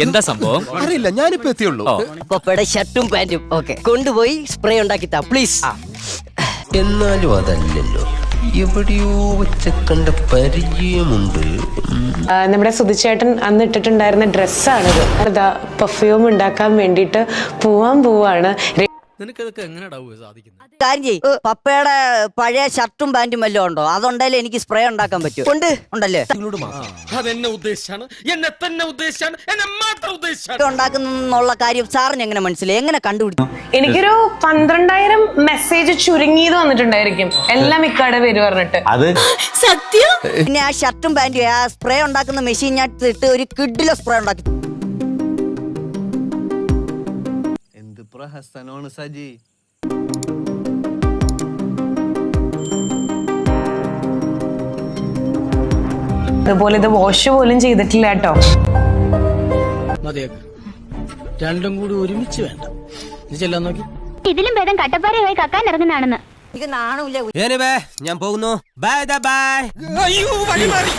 എന്താ സംഭവം? അറിയില്ല ഞാനിപ്പോ എത്തിയുള്ളൂ. ഷർട്ടും പാന്റും. ഓക്കെ. കൊണ്ടുപോയി സ്പ്രേ ഉണ്ടാക്കി താ പ്ലീസ്. എന്നാലും അതല്ലല്ലോ. എവിടെയോ വെച്ച് കണ്ട പരിചയമുണ്ട്. നമ്മുടെ സുധിച്ചേട്ടൻ അന്ന് ഇട്ടിട്ടുണ്ടായിരുന്ന ഡ്രസ്സാണിത്. അതാ പെർഫ്യൂം ഉണ്ടാക്കാൻ വേണ്ടിയിട്ട് പോവാൻ പോവാണ്. കാര്യം ചെയ്യ്. പപ്പയുടെ പഴയ ഷർട്ടും പാന്റും വല്ലതും ഉണ്ടോ? അതുണ്ടെങ്കിൽ എനിക്ക് സ്പ്രേ ഉണ്ടാക്കാൻ പറ്റും ഉണ്ട്. ഉണ്ടല്ലേ? അതെന്നെ എന്നെ തന്നെ ഉദ്ദേശാണ്. എന്നെ മാത്രം ഉദ്ദേശാണ്. ഇത് ഉണ്ടാക്കുന്നുള്ള കാര്യം സാറിന് എങ്ങനെ മനസ്സിലായി? എങ്ങനെ കണ്ടുപിടിച്ചു? എനിക്കൊരു പന്ത്രണ്ടായിരം മെസ്സേജ് ചുരുങ്ങിയത് വന്നിട്ടുണ്ടായിരിക്കും. എല്ലാം ഇക്കാടെ പേര് പറഞ്ഞിട്ട്. അത്? പിന്നെ ആ ഷർട്ടും പാന്റും ആ സ്പ്രേ ഉണ്ടാക്കുന്ന മെഷീൻ ഞാൻ ഇട്ട് ഒരു കിഡിലെ സ്പ്രേ ഉണ്ടാക്കി. എന്ത് പ്രഹസനമാണ് സജി. അതുപോലെ ഇത് വാഷ് പോലും ചെയ്തിട്ടില്ല കേട്ടോ. മതിയാക്ക്. രണ്ടും കൂടി ഒരുമിച്ച് വേണ്ട. ചെല്ലാൻ നോക്കി. ഇതിലും ഭേദം കട്ടപ്പാറയായി കക്കാൻ ഇറങ്ങുന്നതാണെന്ന്. എനിക്ക് നാണമില്ല. ഞാൻ പോകുന്നു. ബൈ ബൈ അയ്യോ വഴി മാറി.